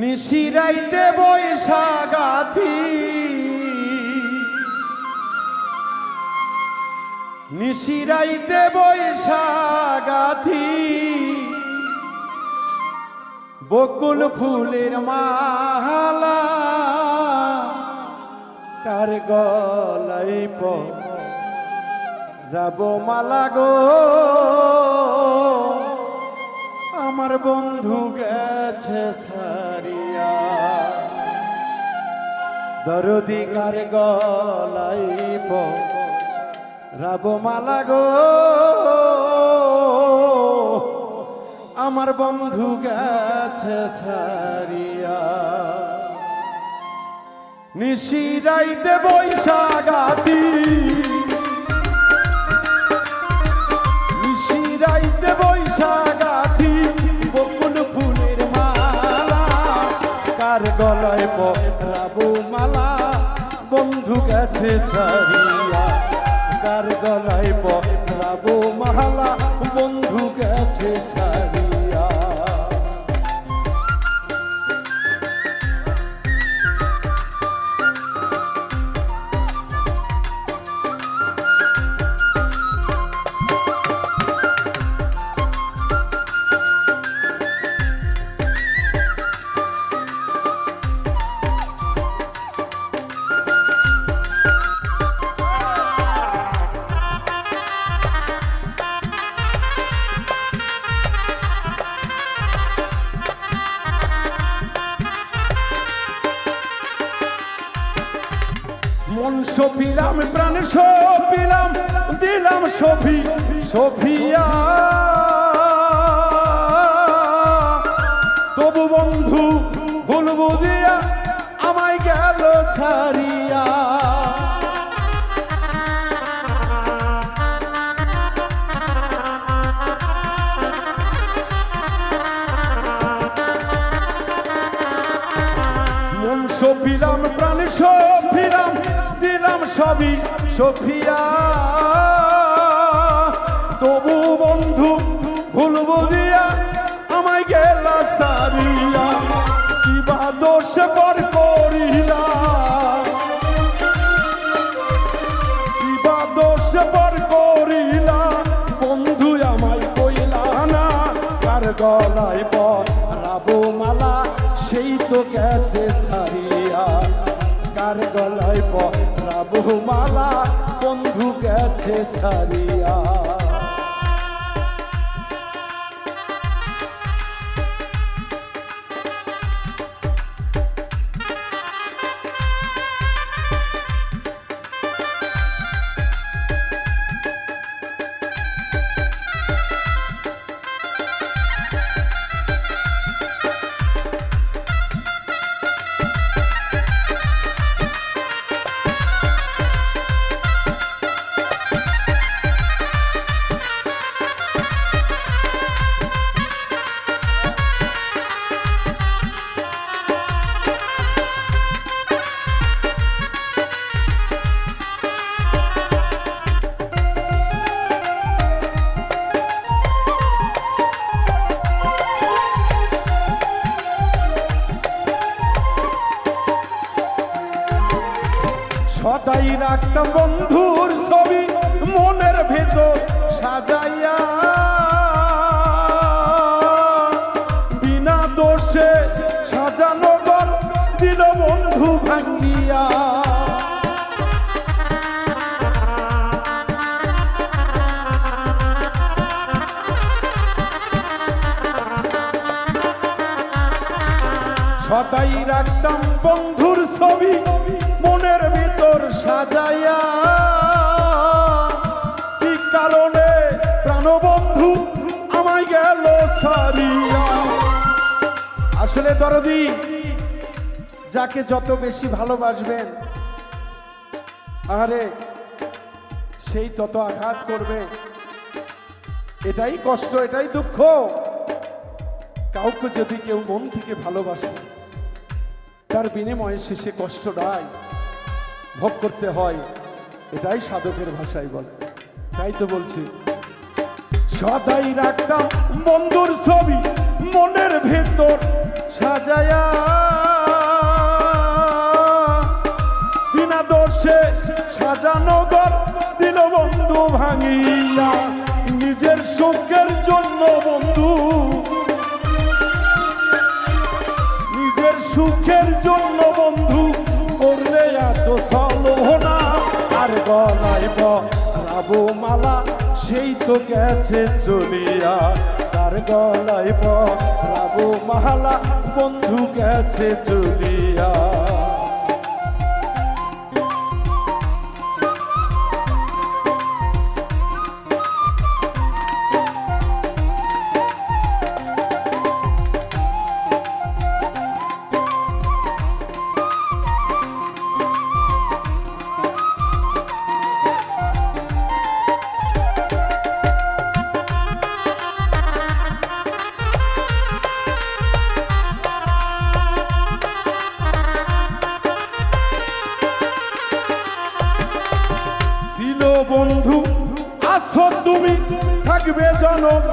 নিশিরাইতে বৈশা গাথি নিশিরাইতে বৈশাগাথি। বকুল ফুলের মালা কার গলাই প রাব মালা গো। আমার বন্ধু গেছে ছাড়িয়া দরদি কার গলাই রাব মালা গো। আমার বন্ধু গেছে ছাড়িয়া। নিশিরাইতে বৈশাগাতি। নিশিরাইতে বৈশাগাতি। গলায় পরাবো মালা বন্ধু গেছে ছাড়িয়া কার গলায় পরাবো মালা বন্ধু গেছে ছাড়িয়া সফিলাম প্রাণ সফিলাম দিলাম সফি, সফিয়া। তবু বন্ধু, ভুল বুঝিয়া আমায় গেল সারিয়া মন প্রাণ সফিলাম সবই সফিয়া। তবু বন্ধু ভুল বুঝিয়া আমায় গেল সারিয়া, কিবা দোষ কর করিলা। দোষ পর করিলা, বন্ধু আমায় না গলায় পরাবো মালা, সেই তো গেছে ছাড়িয়া। কার গলায় পরাবো মালা বন্ধু গেছে ছাড়িয়া। সদাই রাখতাম বন্ধুর ছবি মনের ভেতর সাজাইয়া। বিনা দোষে সাজানো ঘর দিল বন্ধু ভাঙ্গিয়া। সদাই রাখতাম বন্ধুর ছবি মনের সাজাইয়া কি কারণে প্রাণবন্ধু আমায় গেল সারিয়া আসলে দরদি, যাকে যত বেশি ভালোবাসবেন আরে সেই তত আঘাত করবে। এটাই কষ্ট, এটাই দুঃখ। কাউকে যদি কেউ মন থেকে ভালোবাসে, তার বিনিময়ে শেষে কষ্টটাই ভোগ করতে হয়, এটাই সাধকের ভাষায় বলে। তাই তো বলছি, সদাই রাখতাম বন্ধুর ছবি মনের ভেতর সাজায়া। বিনা দোষে সাজানো ঘর দিল বন্ধু ভাঙিয়া, নিজের সুখের জন্য বন্ধু। নিজের সুখের জন্য বন্ধু এত সলভনা মালা সেই তো গেছে চলিয়া। তার গলায় মালা বন্ধু গেছে চলিয়া।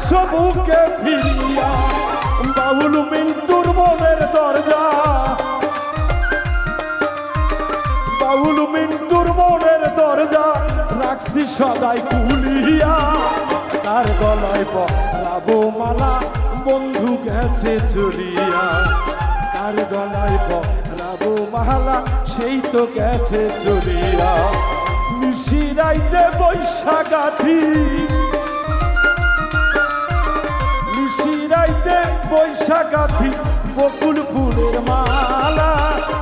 আইসো বুকে ফিরিয়া বাবুল মিন্টুর মনের দরজা। বাবুল মিন্টুর মনের দরজা রাখছি সদাই কুলিয়া তার গলায় পরাবো মালা, বন্ধু গেছে চলিয়া। তার গলায় পরাবো মালা, সেই তো গেছে চলিয়া। মিশিরাইতে বৈশাখাথি নিশিরাইতে বৈশাখাথি বকুল ফুলের মালা,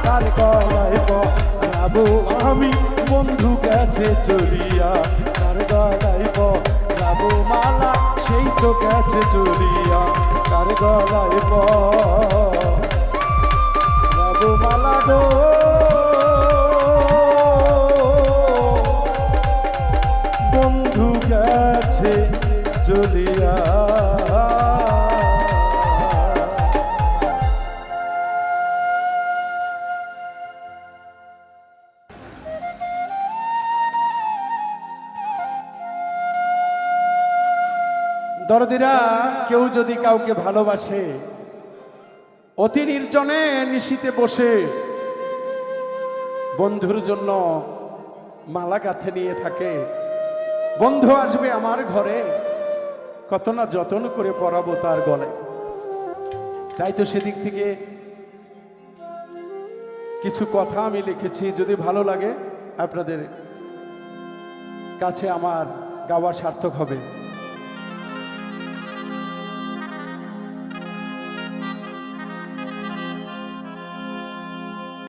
তার গলায় পরাবো আমি। বন্ধু গেছে চলিয়া, তার গলায় পরাবো মালা, সেই তো গেছে চলিয়া, তার গলায় পরাবো মালা গো। দরদিরা, কেউ যদি কাউকে ভালোবাসে, অতি নির্জনে নিশিতে বসে বন্ধুর জন্য মালা গাঁথে নিয়ে থাকে। বন্ধু আসবে আমার ঘরে, কত না যত্ন করে পরাবো তার গলে তাই তো সেদিক থেকে কিছু কথা আমি লিখেছি, যদি ভালো লাগে আপনাদের কাছে আমার গাওয়া সার্থক হবে।